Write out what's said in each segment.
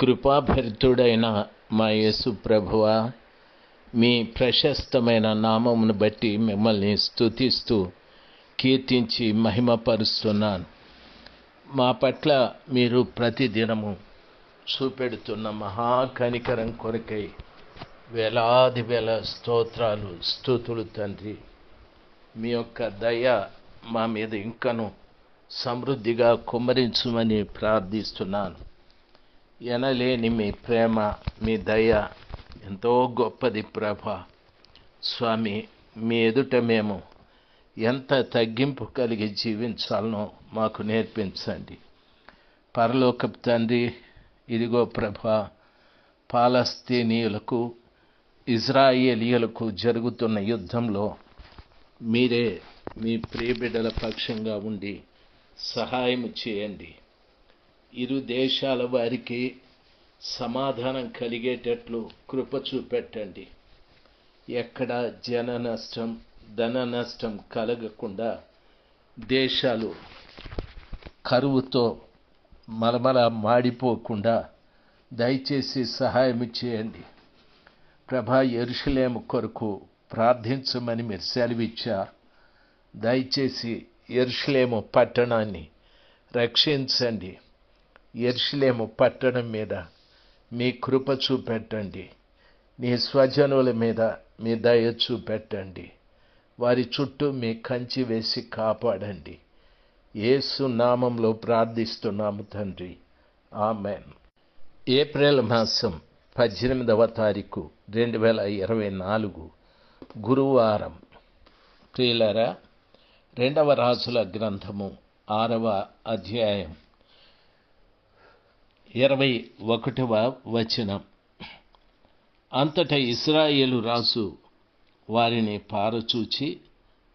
కృపాభరితుడైన మా యేసు ప్రభువ మీ ప్రశస్తమైన నామమును బట్టి మిమ్మల్ని స్తుతిస్తూ కీర్తించి మహిమపరుస్తున్నాను. మా పట్ల మీరు ప్రతిదినము చూపెడుతున్న మహాకనికరం కొరకై వేలాది వేల స్తోత్రాలు స్థుతులు తండ్రి. మీ యొక్క దయ మా మీద ఇంకను సమృద్ధిగా కుమ్మరించుమని ప్రార్థిస్తున్నాను. ఎనలేని మీ ప్రేమ మీ దయ ఎంతో గొప్పది ప్రభ స్వామి మీ ఎదుట మేము ఎంత తగ్గింపు కలిగి జీవించాలనో మాకు నేర్పించండి పరలోకపు తండ్రి ఇదిగో ప్రభ పాలస్తీనీయులకు ఇజ్రాయేలీయులకు జరుగుతున్న యుద్ధంలో మీరే మీ ప్రియబిడ్డల పక్షంగా ఉండి సహాయం చేయండి ఇరు దేశాల వారికి సమాధానం కలిగేటట్లు కృప చూపెట్టండి. ఎక్కడ జన నష్టం ధన నష్టం కలగకుండా దేశాలు కరువుతో మలమల మాడిపోకుండా దయచేసి సహాయం చేయండి. ప్రభా ఎరుషులేము కొరకు ప్రార్థించమని మీరు సెలవిచ్చారు. దయచేసి ఎరుషులేము పట్టణాన్ని రక్షించండి. ఎర్షిలేము పట్టణం మీద మీ కృప చూపెట్టండి. నీ స్వజనుల మీద మీ దయ చూపెట్టండి. వారి చుట్టూ మీ కంచి వేసి కాపాడండి. యేసు నామంలో ప్రార్థిస్తున్నాము తండ్రి. ఆమెన్. ఏప్రిల్ మాసం పద్దెనిమిదవ తారీఖు రెండు వేల ఇరవై నాలుగు గురువారం. ప్రియులరా రెండవ రాజుల గ్రంథము ఆరవ అధ్యాయం. ఇరవై ఒకటవ వచనం. అంతట ఇస్రాయేలు రాజు వారిని పారచూచి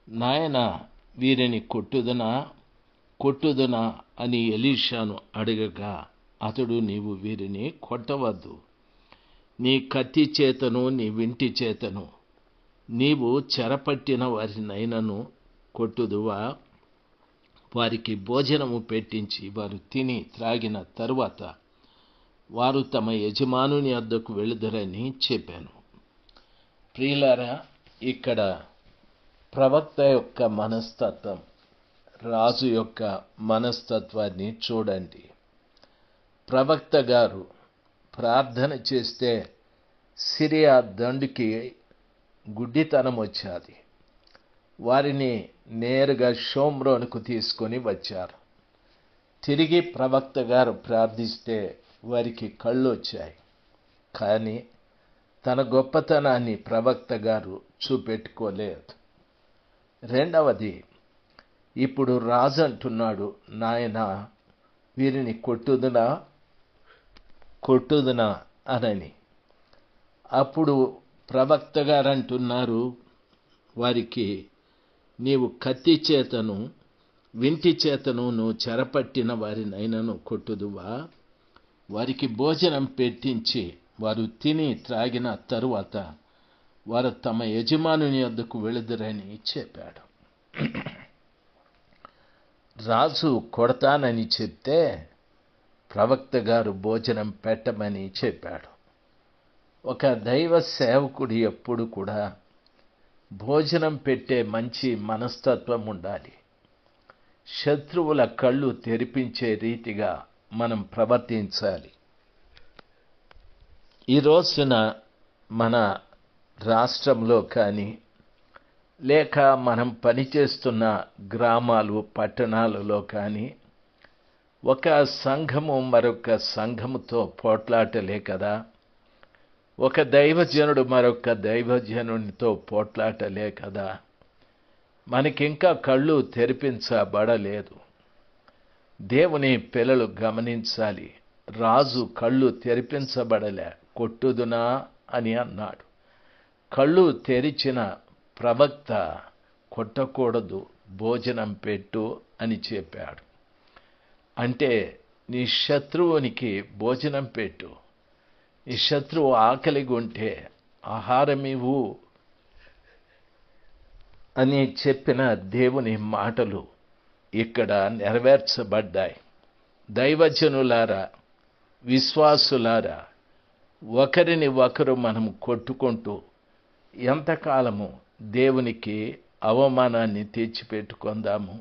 నాయన వీరిని కొట్టుదనా? కొట్టుదనా? అని ఎలీషాను అడగగా అతడు నీవు వీరిని కొట్టవద్దు. నీ కత్తి చేతను నీ వింటి చేతను నీవు చెరపట్టిన వారినైనను కొట్టుదువా? వారికి భోజనము పెట్టించి వారు తిని త్రాగిన తరువాత వారు తమ యజమానుని వద్దకు వెళుదరని చెప్పాను. ప్రియులారా ఇక్కడ ప్రవక్త యొక్క మనస్తత్వం రాజు యొక్క మనస్తత్వాన్ని చూడండి. ప్రవక్త గారు ప్రార్థన చేస్తే సిరియా దండుకి గుడ్డితనం వచ్చాది. వారిని నేరుగా షోమ్రోన్కు తీసుకొని వచ్చారు. తిరిగి ప్రవక్త గారు ప్రార్థిస్తే వారికి కళ్ళు వచ్చాయి కానీ తన గొప్పతనాన్ని ప్రవక్త గారు చూపెట్టుకోలేదు. రెండవది ఇప్పుడు రాజు అంటున్నాడు నాయన వీరిని కొట్టుదునా? కొట్టుదునా అనని. అప్పుడు ప్రవక్త గారు అంటున్నారు వారికి నీవు కత్తి చేతను వింటి చేతను నువ్వు చెరపట్టిన వారినైనను కొట్టుదువా? వారికి భోజనం పెట్టించి వారు తిని త్రాగిన తరువాత వారు తమ యజమానుని వద్దకు వెళుదురని చెప్పాడు. రాజు కొడతానని చెప్తే ప్రవక్త గారు భోజనం పెట్టమని చెప్పాడు. ఒక దైవ సేవకుడు ఎప్పుడు కూడా భోజనం పెట్టే మంచి మనస్తత్వం ఉండాలి. శత్రువుల కళ్ళు తెరిపించే రీతిగా మనం ప్రవర్తించాలి. ఈ రోజున మన రాష్ట్రంలో కానీ లేక మనం పనిచేస్తున్న గ్రామాలు పట్టణాలలో కానీ ఒక సంఘము మరొక సంఘముతో పోట్లాటలే కదా. ఒక దైవజనుడు మరొక దైవజనునితో పోట్లాటలే కదా. మనకింకా కళ్ళు తెరిపించబడలేదు. దేవుని పిల్లలు గమనించాలి. రాజు కళ్ళు తెరిపించబడలే కొట్టుదునా? అని అన్నాడు. కళ్ళు తెరిచిన ప్రవక్త కొట్టకూడదు భోజనం పెట్టు అని చెప్పాడు. అంటే నీ శత్రువునికి భోజనం పెట్టు. నీ శత్రువు ఆకలిగా ఉంటే ఆహారమివ్వు అని చెప్పిన దేవుని మాటలు ఇక్కడ నెరవేర్చబడ్డాయి. దైవజనులారా విశ్వాసులారా ఒకరిని ఒకరు మనం కొట్టుకుంటూ ఎంతకాలము దేవునికి అవమానాన్ని తెచ్చిపెట్టుకుందాము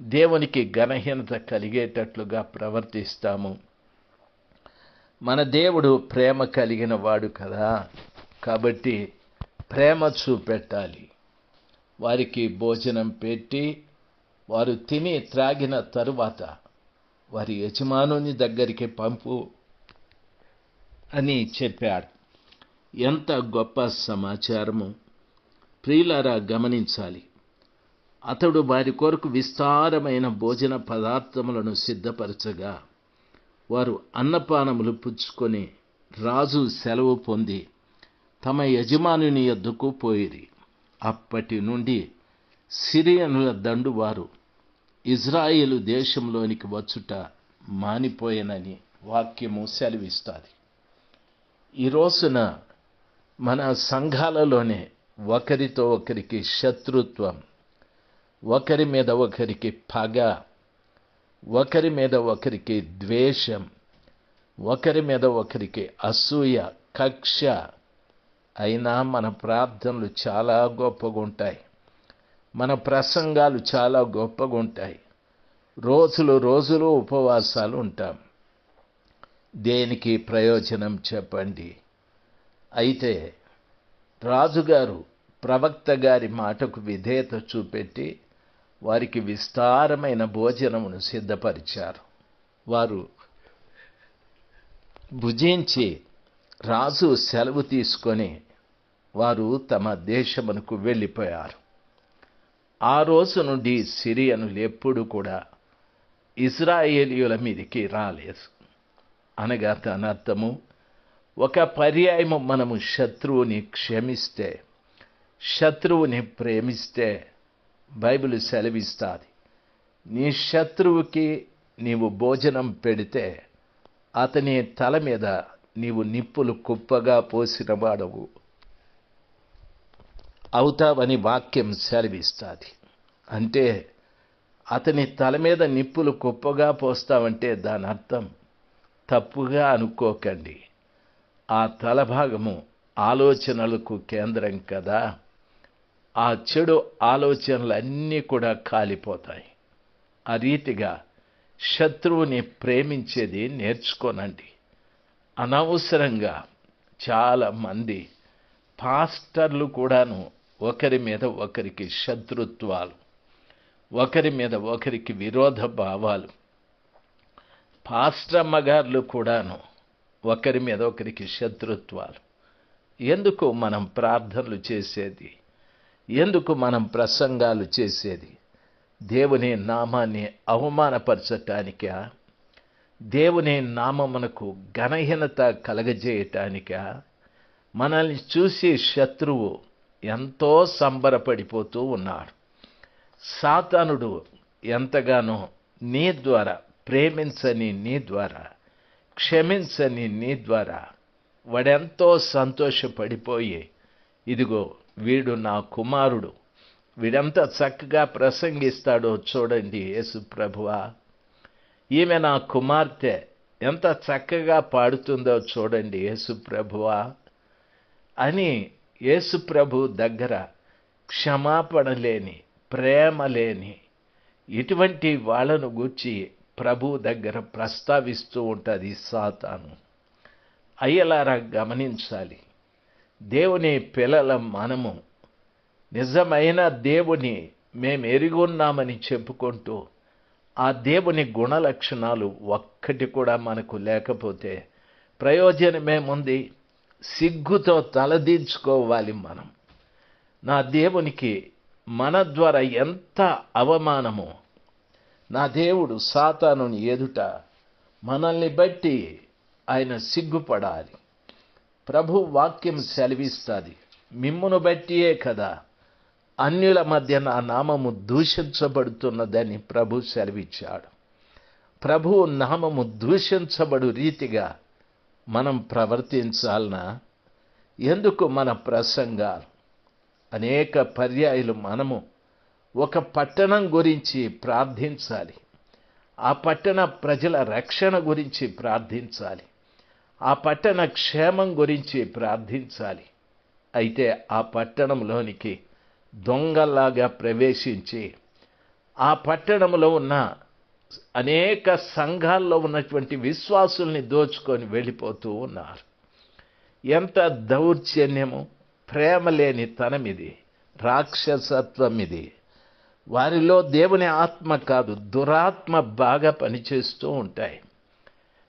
దేవునికి ఘనహీనత కలిగేటట్లుగా ప్రవర్తిస్తాము. మన దేవుడు ప్రేమ కలిగిన వాడు కదా. కాబట్టి ప్రేమ చూపెట్టాలి. వారికి భోజనం పెట్టి వారు తిని త్రాగిన తరువాత వారి యజమానుని దగ్గరికి పంపు అని చెప్పాడు. ఎంత గొప్ప సమాచారము. ప్రియులారా గమనించాలి. అతడు వారి కొరకు విస్తారమైన భోజన పదార్థములను సిద్ధపరచగా వారు అన్నపానములు పుచ్చుకొని రాజు సెలవు పొంది తమ యజమానుని ఎద్దుకు పోయిరి. అప్పటి నుండి సిరియనుల దండువారు ఇజ్రాయిలు ఇజ్రాయేలు దేశంలోనికి వచ్చుట మానిపోయనని వాక్యము సెలవిస్తుంది. ఈ రోజున మన సంఘాలలోనే ఒకరితో ఒకరికి శత్రుత్వం ఒకరి మీద ఒకరికి పగ ఒకరి మీద ఒకరికి ద్వేషం ఒకరి మీద ఒకరికి అసూయ కక్ష అయినా మన ప్రార్థనలు చాలా గొప్పగా ఉంటాయి మన ప్రసంగాలు చాలా గొప్పగా ఉంటాయి. రోజులు రోజులు ఉపవాసాలు ఉంటాం. దేనికి ప్రయోజనం చెప్పండి? అయితే రాజుగారు ప్రవక్త గారి మాటకు విధేయత చూపెట్టి వారికి విస్తారమైన భోజనమును సిద్ధపరిచారు. వారు భుజించి రాజు సెలవు తీసుకొని వారు తమ దేశమునకు వెళ్ళిపోయారు. ఆ రోజు నుండి సిరియనులు ఎప్పుడు కూడా ఇజ్రాయేలీయుల మీదకి రాలేదు. అనగా తన అర్థము ఒక పర్యాయము మనము శత్రువుని క్షమిస్తే శత్రువుని ప్రేమిస్తే బైబిల్ సెలవిస్తుంది. నీ శత్రువుకి నీవు భోజనం పెడితే అతని తల మీద నీవు నిప్పులు కుప్పగా పోసిన వాడవు. అవుతావని వాక్యం సెలవిస్తుంది. అంటే అతని తల మీద నిప్పులు కుప్పగా పోస్తావంటే దాని అర్థం తప్పుగా అనుకోకండి. ఆ తల భాగము ఆలోచనలకు కేంద్రం కదా. ఆ చెడు ఆలోచనలన్నీ కూడా కాలిపోతాయి. ఆ రీతిగా శత్రువుని ప్రేమించేది నేర్చుకోనండి. అనవసరంగా చాలా మంది పాస్టర్లు కూడాను ఒకరి మీద ఒకరికి శత్రుత్వాలు ఒకరి మీద ఒకరికి విరోధ భావాలు. పాస్ట్రమ్మగారులు కూడాను ఒకరి మీద ఒకరికి శత్రుత్వాలు. ఎందుకు మనం ప్రార్థనలు చేసేది? ఎందుకు మనం ప్రసంగాలు చేసేది? దేవుని నామాన్ని అవమానపరచటానికా? దేవుని నామమునకు ఘనహీనత కలగజేయటానికా? మనల్ని చూసి శత్రువు ఎంతో సంబరపడిపోతూ ఉన్నాడు. సాతానుడు ఎంతగానో నీ ద్వారా ప్రేమించని నీ ద్వారా క్షమించని నీ ద్వారా వాడెంతో సంతోషపడిపోయి ఇదిగో వీడు నా కుమారుడు వీడెంత చక్కగా ప్రసంగిస్తాడో చూడండి యేసు ప్రభువా. ఈమె నా కుమార్తె ఎంత చక్కగా పాడుతుందో చూడండి యేసు ప్రభువా అని యేసు ప్రభు దగ్గర క్షమాపణ లేని ప్రేమ లేని ఇటువంటి వాళ్ళను గూర్చి ప్రభు దగ్గర ప్రస్తావిస్తూ ఉంటుంది సాతాను. అయ్యలారా గమనించాలి. దేవుని పిల్లల మనము నిజమైన దేవుని మేము ఎరుగున్నామని చెప్పుకుంటూ ఆ దేవుని గుణలక్షణాలు ఒక్కటి కూడా మనకు లేకపోతే ప్రయోజనమేముంది? సిగ్గుతో తలదించుకోవాలి మనం. నా దేవునికి మన ద్వారా ఎంత అవమానమో నా దేవుడు సాతానుని ఎదుట మనల్ని బట్టి ఆయన సిగ్గుపడాలి. ప్రభు వాక్యం సెలవిస్తుంది మిమ్మును బట్టియే కదా అన్యుల మధ్య నా నామము దూషించబడుతున్నదని ప్రభు సెలవిచ్చాడు. ప్రభు నామము దూషించబడు రీతిగా మనం ప్రవర్తించాలనా? ఎందుకు మన ప్రసంగాలు? అనేక పర్యాయాలు మనము ఒక పట్టణం గురించి ప్రార్థించాలి. ఆ పట్టణ ప్రజల రక్షణ గురించి ప్రార్థించాలి. ఆ పట్టణ క్షేమం గురించి ప్రార్థించాలి. అయితే ఆ పట్టణంలోనికి దొంగల్లాగా ప్రవేశించి ఆ పట్టణంలో ఉన్న అనేక సంఘాల్లో ఉన్నటువంటి విశ్వాసుల్ని దోచుకొని వెళ్ళిపోతూ ఉన్నారు. ఎంత దౌర్జన్యము ప్రేమ లేని తనం ఇది రాక్షసత్వం ఇది. వారిలో దేవుని ఆత్మ కాదు దురాత్మ బాగా పనిచేస్తూ ఉంటాయి.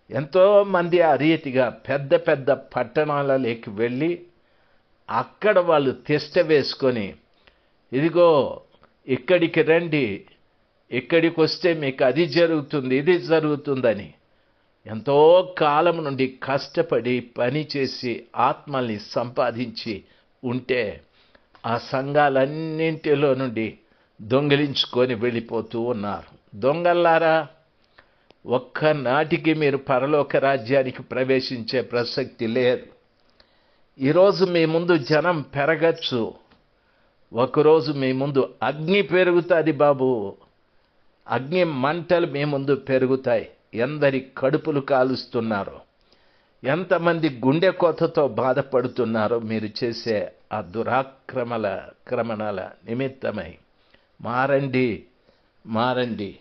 ఎంతోమంది అరీతిగా ఆ రీతిగా పెద్ద పెద్ద పట్టణాలలోకి వెళ్ళి అక్కడ వాళ్ళు తిష్ట వేసుకొని ఇదిగో ఇక్కడికి రండి ఇక్కడికి వస్తే మీకు అది జరుగుతుంది ఇది జరుగుతుందని. ఎంతో కాలం నుండి కష్టపడి పని చేసి ఆత్మల్ని సంపాదించి ఉంటే ఆ సంఘాలన్నింటిలో నుండి దొంగిలించుకొని వెళ్ళిపోతూ ఉన్నారు. దొంగల్లారా ఒక్కనాటికి మీరు పరలోక రాజ్యానికి ప్రవేశించే ప్రసక్తి లేదు. ఈరోజు మీ ముందు జనం పెరగచ్చు. ఒకరోజు మీ ముందు అగ్ని పెరుగుతుంది బాబు. అగ్ని మంటలు మీ ముందు పెరుగుతాయి. ఎందరి కడుపులు కాలుస్తున్నారో ఎంతమంది గుండె కోతతో బాధపడుతున్నారో మీరు చేసే ఆ దురాక్రమల క్రమణాల నిమిత్తమై. మారండి మారండి.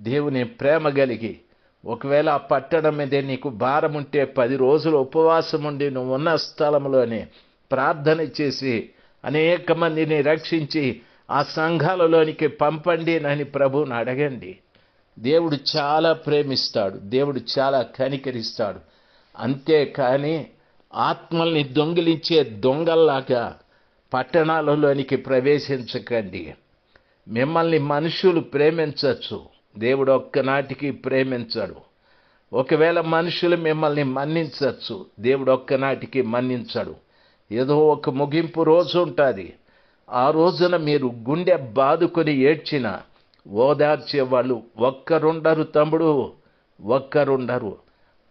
దేవుని ప్రేమ కలిగి ఒకవేళ ఆ పట్టణం మీదే నీకు భారం ఉంటే పది రోజులు ఉపవాసం ఉండి నువ్వు ఉన్న స్థలంలోనే ప్రార్థన చేసి అనేక మందిని రక్షించి ఆ సంఘాలలోనికి పంపండి అని ప్రభువుని అడగండి. దేవుడు చాలా ప్రేమిస్తాడు. దేవుడు చాలా కనికరిస్తాడు. అంతేకాని ఆత్మల్ని దొంగిలించే దొంగల్లాగా పట్టణాలలోనికి ప్రవేశించకండి. మిమ్మల్ని మనుషులు ప్రేమించవచ్చు దేవుడు ఒక్కనాటికి ప్రేమించడు. ఒకవేళ మనుషులు మిమ్మల్ని మన్నించవచ్చు దేవుడు ఒక్కనాటికి మన్నించడు. ఏదో ఒక ముగింపు రోజు ఉంటుంది. ఆ రోజున మీరు గుండె బాదుకొని ఏడ్చిన ఓదార్చే వాళ్ళు ఒక్కరుండరు తమ్ముడు ఒక్కరుండరు.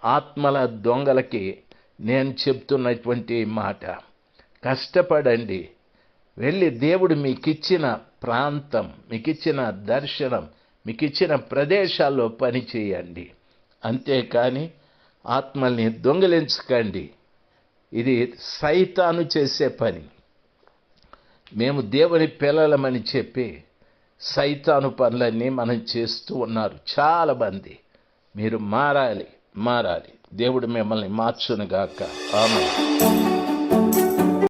ఆత్మల దొంగలకి నేను చెప్తున్నటువంటి మాట కష్టపడండి. వెళ్ళి దేవుడు మీకిచ్చిన ప్రాంతం మీకిచ్చిన దర్శనం మీకిచ్చిన ప్రదేశాల్లో పని చేయండి. అంతేకాని ఆత్మల్ని దొంగిలించకండి. ఇది సైతాను చేసే పని. మేము దేవుని పిల్లలమని చెప్పి సైతాను పనులన్నీ మనం చేస్తూ ఉన్నారు. చాలామంది మీరు మారాలి మారాలి. దేవుడు మిమ్మల్ని మార్చునుగాక ఆమె